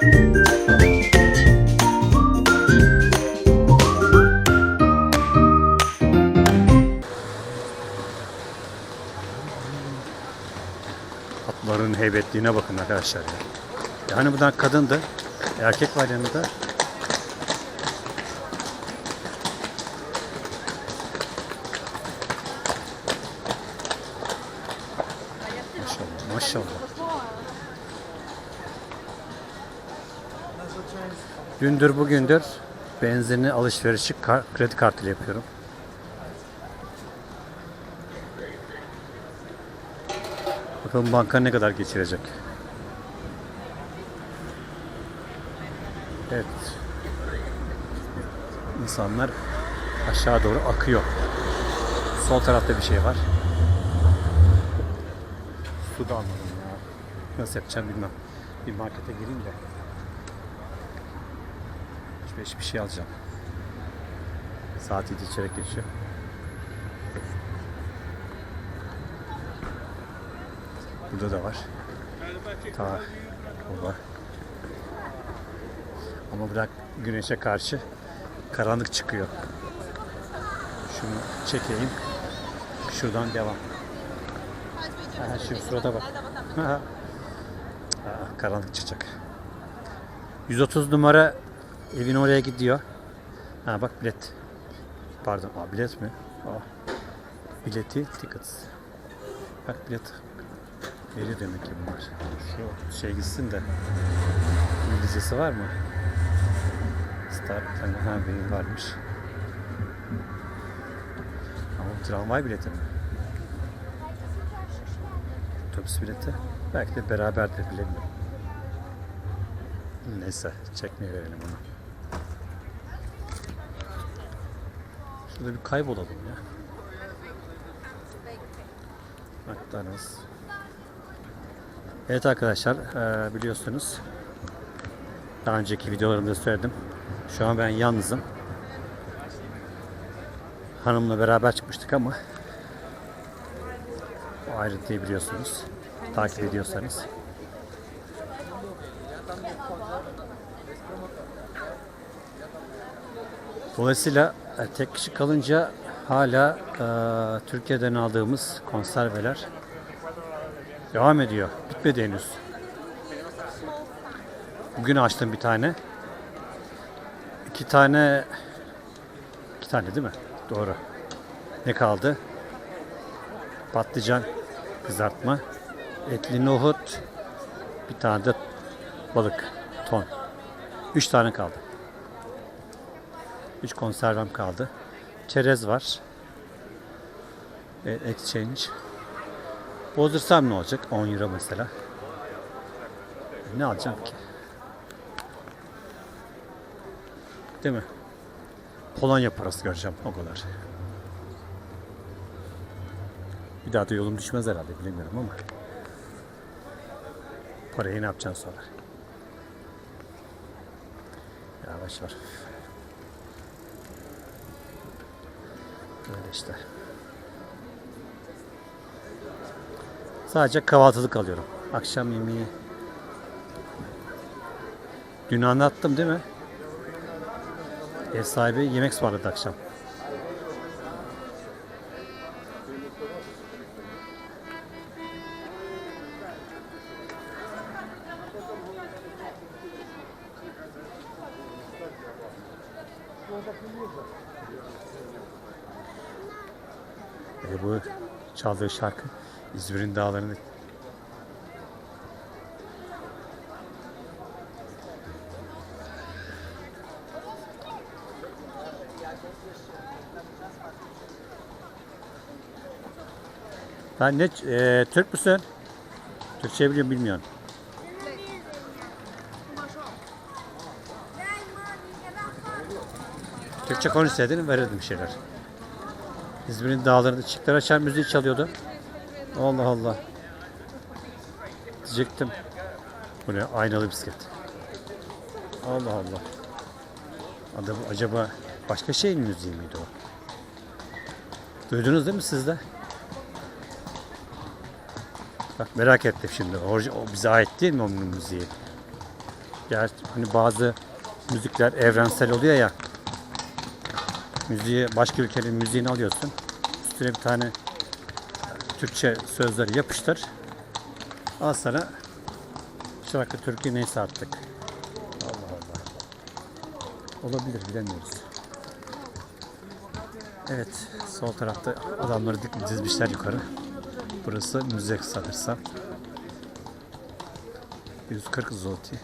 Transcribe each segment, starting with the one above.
Atların heybetliğine bakın arkadaşlar ya. Yani buradan kadındı. Erkek var yanında. Maşallah, maşallah. Dündür bugündür benzinli alışverişi kar- kredi kartıyla yapıyorum. Bakalım banka ne kadar geçirecek. Evet. İnsanlar aşağı doğru akıyor. Sol tarafta bir şey var. Su da almadım ya. Nasıl yapacağım bilmem. Bir markete gireyim de. Üç beş bir şey alacağım. Saat 7 çeyrek geçiyor. Burada da var. Ta orada. Ama bırak güneşe karşı karanlık çıkıyor. Şunu çekeyim. Şuradan devam. Ha, şu surata bak. Ha, karanlık çıkacak. 130 numara evin oraya gidiyor. Ha bak bilet. Pardon, aa, bilet mi? Aa. Bileti tickets. Bak bilet Veri demek ki bunlar. Şu şey gitsin de İngilizcesi var mı? Star ha benim varmış. Ama tramvay bileti mi? Otobüs bileti. Belki de beraberdir bilemiyorum. Neyse çekmeye verelim onu. Şurada bir kaybolalım ya. McDonald's. Evet arkadaşlar eee, biliyorsunuz daha önceki videolarımda söyledim. Şu an ben yalnızım. Hanımla beraber çıkmıştık ama o ayrıntıyı biliyorsunuz. Takip ediyorsanız. Dolayısıyla e, tek kişi kalınca hala e, Türkiye'den aldığımız konserveler devam ediyor. Bitmedi henüz. Bugün açtım bir tane. İki tane iki tane değil mi? Doğru. Ne kaldı? Patlıcan kızartma, etli nohut, bir tane de balık ton. Üç tane kaldı. Üç konservem kaldı. Çerez var. E, exchange. Bozdursam ne olacak? 10 euro mesela. Ne alacağım ki? Değil mi? Polonya parası göreceğim o kadar. Bir daha da yolum düşmez herhalde bilemiyorum ama. Parayı ne yapacaksın sonra? Yavaş var. Böyle işte. Sadece kahvaltılık alıyorum. Akşam yemeği. Dün anlattım değil mi? Ev sahibi yemek ısmarladı akşam. Çaldığı şarkı İzmir'in dağlarını Ben ne e, Türk müsün? Türkçe biliyor bilmiyorum. Türkçe konuşsaydın verirdim şeyler. İzmir'in dağlarında çiftler açar müziği çalıyordu. Allah Allah. Diyecektim. Bu ne? Aynalı bisiklet. Allah Allah. Bu acaba başka şeyin müziği miydi o? Duydunuz değil mi siz de? Bak merak ettim şimdi. O, o bize ait değil mi onun müziği? Gerçi hani bazı müzikler evrensel oluyor ya. Müziği başka ülkenin müziğini alıyorsun. Üstüne bir tane Türkçe sözleri yapıştır. Al sana şarkı türkü neyse artık. Allah Allah. Olabilir bilemiyoruz. Evet sol tarafta adamları dizmişler yukarı. Burası müze sanırsam. 140 zloty.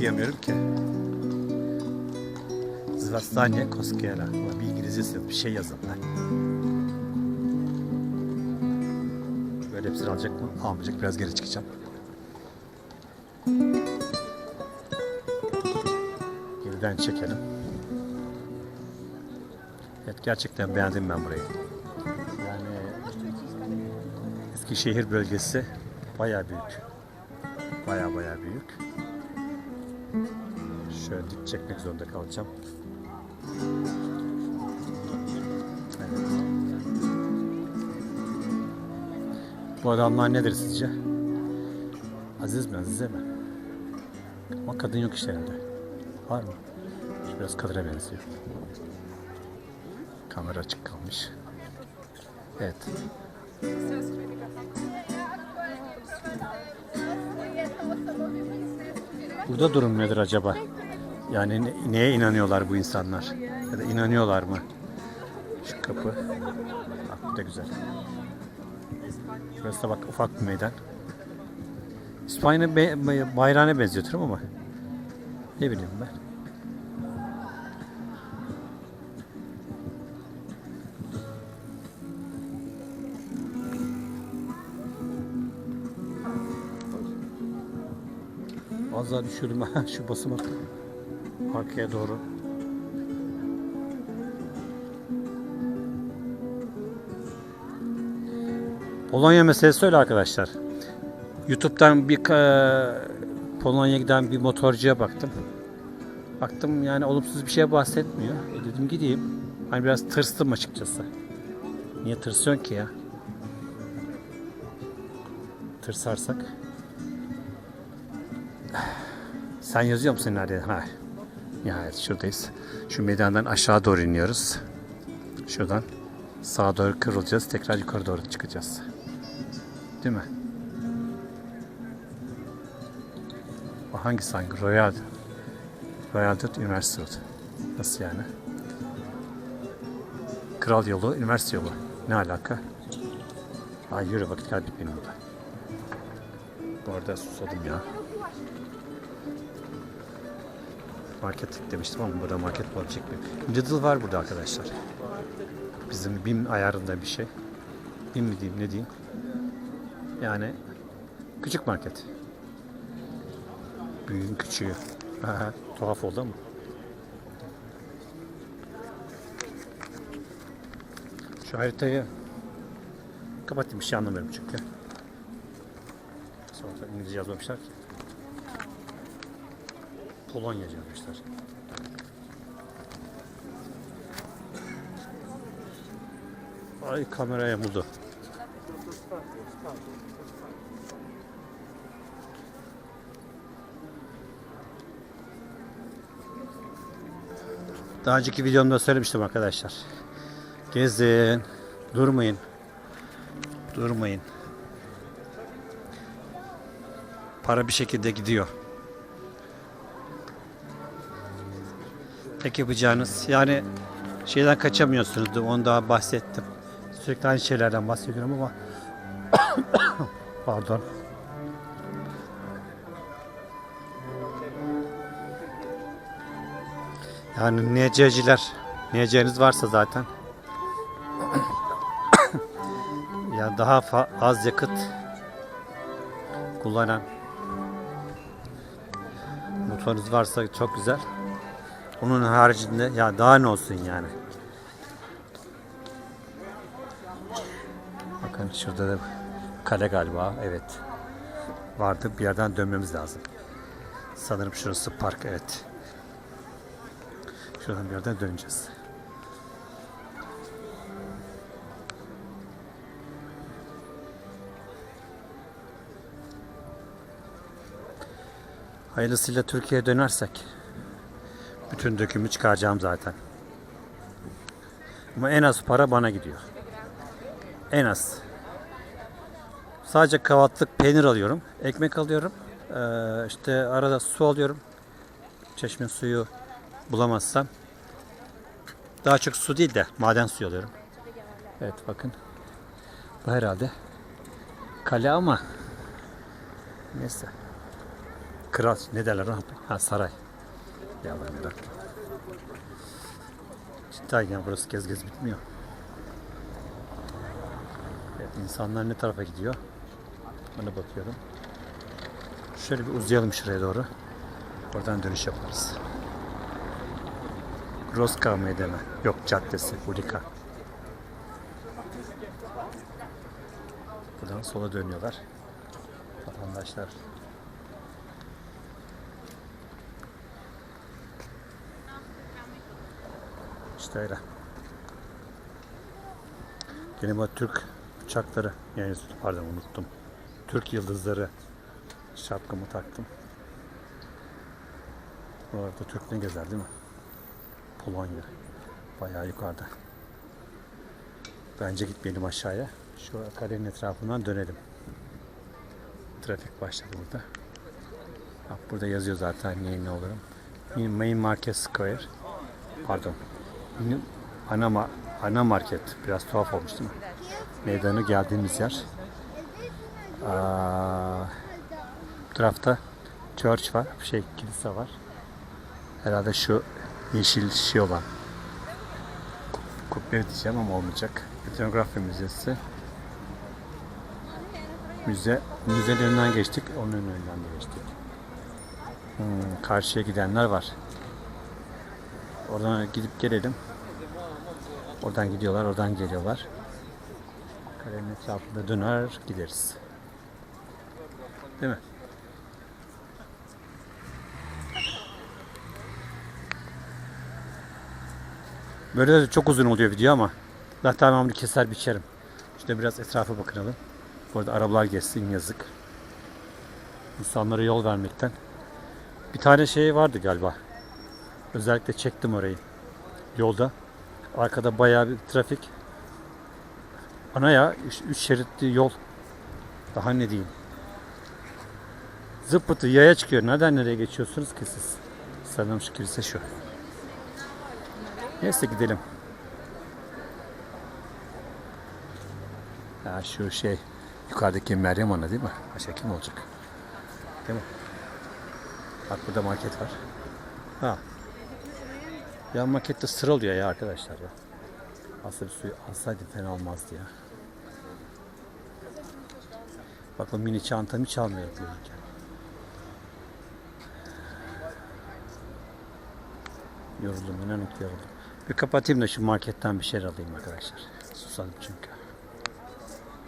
Okuyamıyorum ki. Zvastanya Koskela. Ama bir İngilizcesi. Bir şey yazın lan. Böyle hepsini alacak mı? Almayacak. Biraz geri çıkacağım. Geriden çekelim. Evet gerçekten beğendim ben burayı. Yani Eskişehir bölgesi baya büyük. Baya baya büyük. Şöyle dik çekmek zorunda kalacağım. Bu adamlar nedir sizce? Aziz mi, Azize mi? Ama kadın yok işte herhalde. Var mı? Biraz kadına benziyor. Kamera açık kalmış. Evet. Burada durum nedir acaba? Yani ne- neye inanıyorlar bu insanlar? Ya da inanıyorlar mı? Şu kapı. Bak bu da güzel. Şurası da bak ufak bir meydan. İspanya be- bayrağına benzetiyorum ama ne bileyim ben. Az daha düşürdüm ha şu basamak arkaya doğru. Polonya meselesi öyle arkadaşlar. YouTube'dan bir ka- Polonya'ya giden bir motorcuya baktım. Baktım yani olumsuz bir şey bahsetmiyor. E dedim gideyim. Hani biraz tırstım açıkçası. Niye tırsıyorsun ki ya? Tırsarsak. Sen yazıyor musun nerede? Ha. Nihayet şuradayız. Şu meydandan aşağı doğru iniyoruz. Şuradan sağa doğru kırılacağız. Tekrar yukarı doğru çıkacağız. Değil mi? Bu hangisi hangi? Royal. Royal Dut Üniversite Road. Nasıl yani? Kral yolu, üniversite yolu. Ne alaka? Ay yürü vakit kaybetmeyelim burada. Bu arada susadım ya. Market demiştim ama burada market bulabilecek mi? Lidl var burada arkadaşlar. Bizim BİM ayarında bir şey. BİM mi diyeyim ne diyeyim? Yani küçük market. Büyüğün küçüğü. Tuhaf oldu ama. Şu haritayı kapatayım bir şey anlamıyorum çünkü. Sonra İngilizce yazmamışlar ki. Polonya yazmışlar. Ay kameraya yamuldu. Daha önceki videomda söylemiştim arkadaşlar. Gezin, durmayın. Durmayın. Para bir şekilde gidiyor. Tek yapacağınız yani şeyden kaçamıyorsunuz. Onu daha bahsettim. Sürekli aynı şeylerden bahsediyorum ama pardon. Yani NC'ciler NC'niz varsa zaten ya daha fa- az yakıt kullanan motorunuz varsa çok güzel. Onun haricinde ya daha ne olsun yani. Bakın şurada da kale galiba. Evet. Vardı bir yerden dönmemiz lazım. Sanırım şurası park evet. Şuradan bir yerden döneceğiz. Hayırlısıyla Türkiye'ye dönersek bütün dökümü çıkaracağım zaten. Ama en az para bana gidiyor. En az. Sadece kahvaltılık peynir alıyorum. Ekmek alıyorum. Ee, işte arada su alıyorum. Çeşme suyu bulamazsam. Daha çok su değil de maden suyu alıyorum. Evet bakın. Bu herhalde kale ama neyse. Kral ne derler? Ha saray. Ya ben. Cidden burası gez gez bitmiyor. Evet insanlar ne tarafa gidiyor? Ona bakıyorum. Şöyle bir uzayalım şuraya doğru. Oradan dönüş yaparız. Groska Meydana. Yok caddesi. Ulika. Buradan sola dönüyorlar. Vatandaşlar. Öyle. Yine bu Türk uçakları. Yani pardon unuttum. Türk yıldızları şapkamı taktım. Oralarda Türk ne gezer değil mi? Polonya. Bayağı yukarıda. Bence gitmeyelim aşağıya. Şu kalenin etrafından dönelim. Trafik başladı burada. Bak burada yazıyor zaten neyin ne olurum. Main Market Square. Pardon. Ana, ana market. Biraz tuhaf olmuş değil mi? Meydanı geldiğimiz yer. Bu tarafta church var. Şey kilise var. Herhalde şu yeşil şey olan kubbe diyeceğim ama olmayacak. Etnografi Müzesi. Müze, müzenin önünden geçtik. Onun önünden de geçtik. Hmm, karşıya gidenler var. Oradan gidip gelelim. Oradan gidiyorlar, oradan geliyorlar. Kalenin etrafında döner gideriz. Değil mi? Böyle de çok uzun oluyor video ama ben bunu keser biçerim. İşte biraz etrafa bakınalım. Bu arada arabalar geçsin yazık. İnsanlara yol vermekten. Bir tane şey vardı galiba. Özellikle çektim orayı. Yolda. Arkada bayağı bir trafik. Ana ya 3 şeritli yol. Daha ne diyeyim. Zıppıtı yaya çıkıyor. Nereden nereye geçiyorsunuz ki siz? Sanırım şu kilise şu. Neyse gidelim. Ya şu şey yukarıdaki Meryem Ana değil mi? Başka kim olacak? Değil mi? Bak burada market var. Ha. Ya markette sıra oluyor ya arkadaşlar ya. Aslında bir suyu alsaydım fena olmazdı ya. Bak o mini çantamı çalmıyor yürürken. Yoruldum inanın yoruldum. Bir kapatayım da şu marketten bir şeyler alayım arkadaşlar. Susadım çünkü.